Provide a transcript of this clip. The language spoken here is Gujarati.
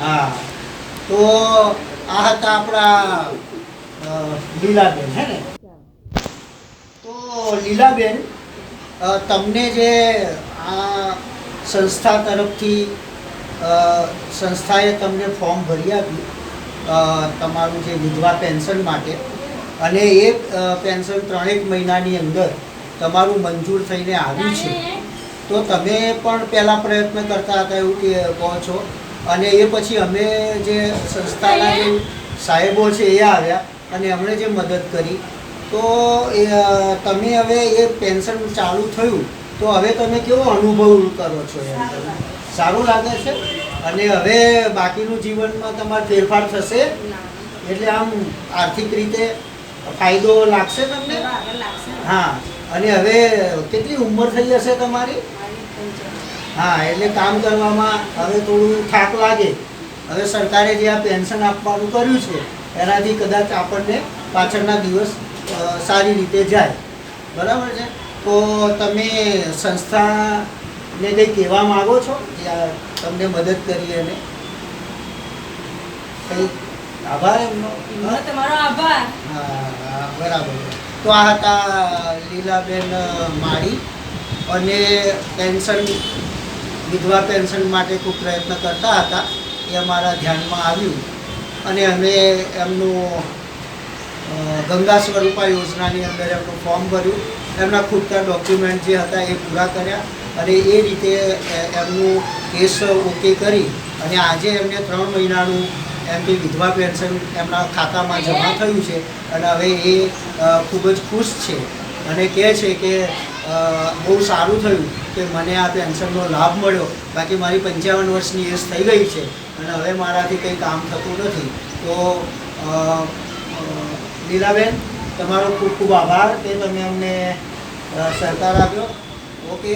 હા. તો આ હતા આપણા લીલાબેન હે ને? તો લીલાબેન તમને જે આ સંસ્થા તરફથી સંસ્થાએ તમને ફોર્મ ભરી આપ્યું તમારું જે વિધવા પેન્શન માટે અને એ પેન્શન ત્રણેક મહિનાની અંદર તમારું મંજૂર થઈને આવ્યું છે. તો તમે પણ પહેલાં પ્રયત્ન કરતા હતા એવું કે કહો છો? અને એ પછી અમે જે સંસ્થાના જે સાહેબો છે એ આવ્યા અને એમણે જે મદદ કરી. તો તમે હવે એ પેન્શન ચાલુ થયું તો હવે તમે કેવો અનુભવ કરો છો એમ? સારું લાગે છે? અને હવે બાકીનું જીવનમાં તમારે ફેરફાર થશે? એટલે આમ આર્થિક રીતે ફાયદો લાગશે તમને? હા અને હવે કેટલી ઉંમર થઈ હશે તમારી? હા એટલે કામ કરવામાં હવે થોડું થાક લાગે. હવે સરકારે જે આ પેન્શન આપવાનું કર્યું છે એનાથી કદાચ આપણને પાછળના દિવસ સારી રીતે જાય. બરાબર છે? તો તમે સંસ્થાને કંઈ કહેવા માગો છો? કે તમને મદદ કરી અને કંઈ આભાર એમનો? તમારો આભાર. હા હા, બરાબર તો આ હતા લીલાબેન માળી અને પેન્શન વિધવા પેન્શન માટે ખૂબ પ્રયત્ન કરતા હતા. એ અમારા ધ્યાનમાં આવ્યું. અને અમે એમનું ગંગા સ્વરૂપા યોજનાની અંદર એમનું ફોર્મ ભર્યું. એમના ખૂટતા ડોક્યુમેન્ટ જે હતા એ પૂરા કર્યા. અને એ રીતે એમનું કેસ ઓકે કરી અને આજે એમને ત્રણ મહિનાનું એમની વિધવા પેન્શન એમના ખાતામાં જમા થયું છે. અને હવે એ ખૂબ જ ખુશ છે. અને કહે છે કે બહુ સારું થયું કે મને આ પેન્શનનો લાભ મળ્યો. બાકી મારી પંચાવન વર્ષની એજ થઈ ગઈ છે અને હવે મારાથી કંઈ કામ થતું નથી. તો લીલાબેન, તમારો ખૂબ ખૂબ આભાર કે તમે અમને સહકાર આપ્યો. ઓકે.